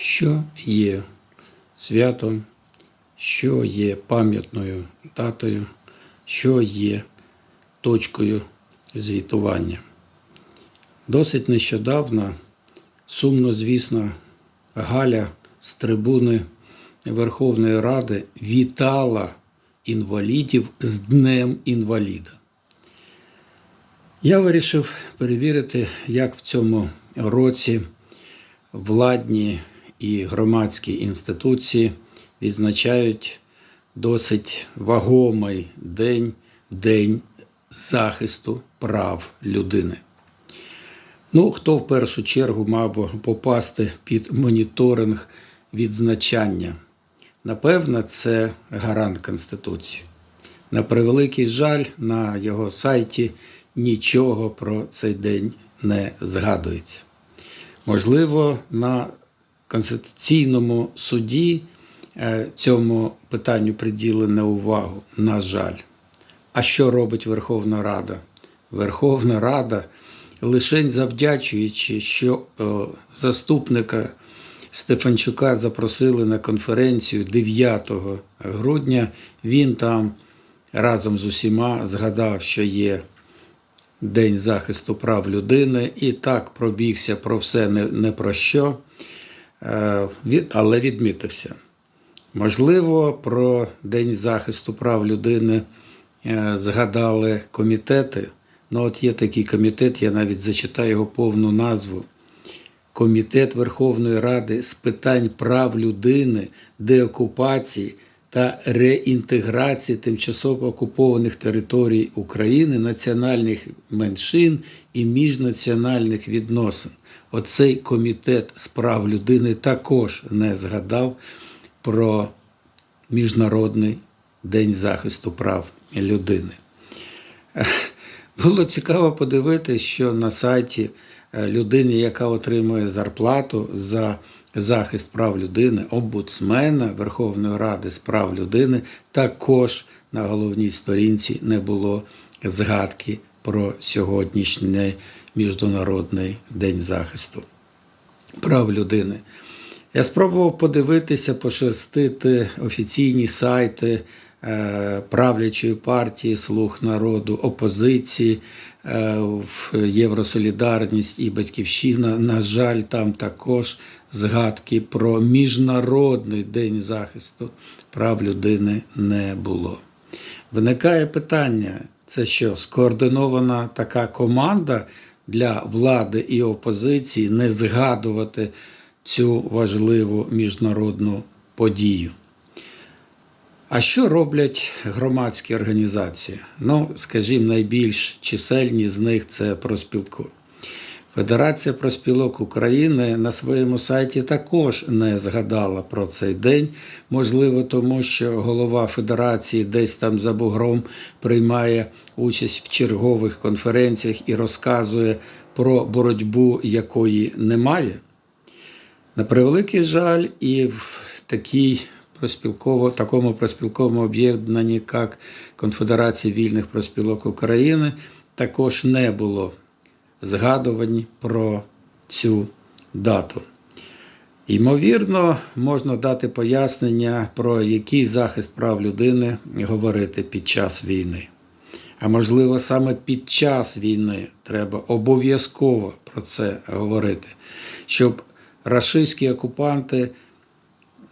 що є святом, що є пам'ятною датою, що є точкою звітування. Досить нещодавно, сумно звісно, Галя з трибуни Верховної Ради вітала інвалідів з Днем інваліда. Я вирішив перевірити, як в цьому році владні і громадські інституції відзначають досить вагомий день День захисту прав людини. Ну, хто в першу чергу мав попасти під моніторинг відзначання? Напевно, це гарант Конституції. На превеликий жаль, на його сайті нічого про цей день не згадується. Можливо, на Конституційному суді е, цьому питанню приділено увагу, на жаль. А що робить Верховна Рада? Верховна Рада, лише завдячуючи, що е, заступника Стефанчука запросили на конференцію 9 грудня, він там разом з усіма згадав, що є День захисту прав людини, і так пробігся про все не, не про що, але відмітився. Можливо, про День захисту прав людини е, згадали комітети. Ну, от є такий комітет, я навіть зачитаю його повну назву. Комітет Верховної Ради з питань прав людини, деокупації та реінтеграції тимчасово окупованих територій України, національних меншин і міжнаціональних відносин. Оцей комітет з прав людини також не згадав про Міжнародний день захисту прав людини. Було цікаво подивитися, що на сайті е, людини, яка отримує зарплату за захист прав людини, омбудсмена Верховної Ради з прав людини, також на головній сторінці не було згадки про сьогоднішній Міжнародний день захисту прав людини. Я спробував подивитися, пошерстити офіційні сайти е, правлячої партії Слуг народу, опозиції е, в Євросолідарність і Батьківщина. На жаль, там також згадки про Міжнародний день захисту прав людини не було. Виникає питання: це що, скоординована така команда для влади і опозиції не згадувати цю важливу міжнародну подію? А що роблять громадські організації? Ну, скажімо, найбільш чисельні з них це проспілку. Федерація проспілок України на своєму сайті також не згадала про цей день. Можливо, тому що голова федерації десь там за бугром приймає участь в чергових конференціях і розказує про боротьбу, якої немає. На превеликий жаль, і в такій проспілково, такому проспілковому об'єднанні, як Конфедерація вільних проспілок України, також не було згадувань про цю дату. Ймовірно, можна дати пояснення, про який захист прав людини говорити під час війни. А можливо, саме під час війни треба обов'язково про це говорити, щоб рашистські окупанти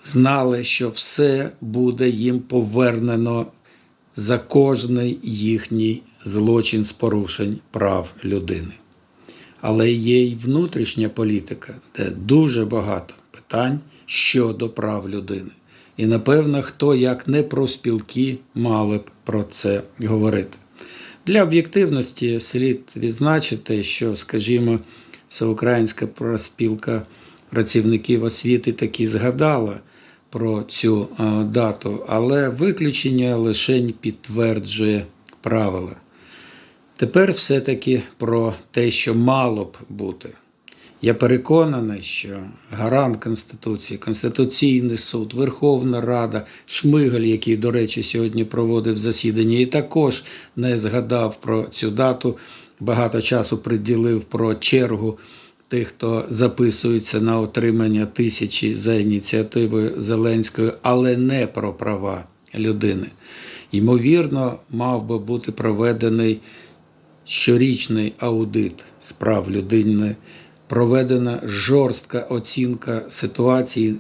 знали, що все буде їм повернено за кожний їхній злочин з порушень прав людини. Але є й внутрішня політика, де дуже багато питань щодо прав людини. І напевно, хто як не про спілки мали б про це говорити. Для об'єктивності слід відзначити, що, скажімо, Всеукраїнська проспілка працівників освіти таки згадала про цю дату, але виключення лише підтверджує правила. Тепер все-таки про те, що мало б бути. Я переконаний, що гарант Конституції, Конституційний суд, Верховна Рада, Шмигаль, який, до речі, сьогодні проводив засідання, і також не згадав про цю дату, багато часу приділив про чергу тих, хто записується на отримання тисячі за ініціативою Зеленської, але не про права людини. Ймовірно, мав би бути проведений щорічний аудит з прав людини, проведена жорстка оцінка ситуації,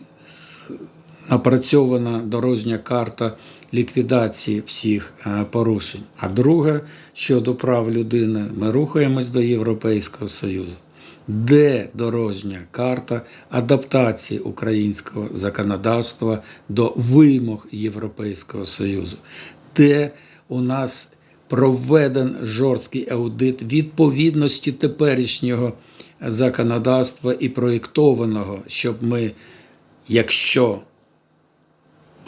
напрацьована дорожня карта ліквідації всіх е, порушень. А друге, щодо прав людини, ми рухаємось до Європейського Союзу. Де дорожня карта адаптації українського законодавства до вимог Європейського Союзу? Де у нас проведен жорсткий аудит відповідності теперішнього законодавства і проєктованого, щоб ми, якщо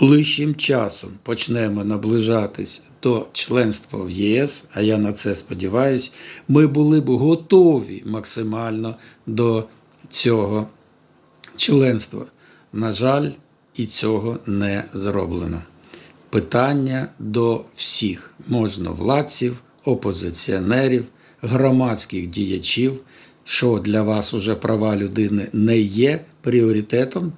ближчим часом почнемо наближатись до членства в ЄС, а я на це сподіваюся, ми були б готові максимально до цього членства. На жаль, і цього не зроблено. Питання до всіх. Можновладців, опозиціонерів, громадських діячів, що для вас уже права людини не є пріоритетом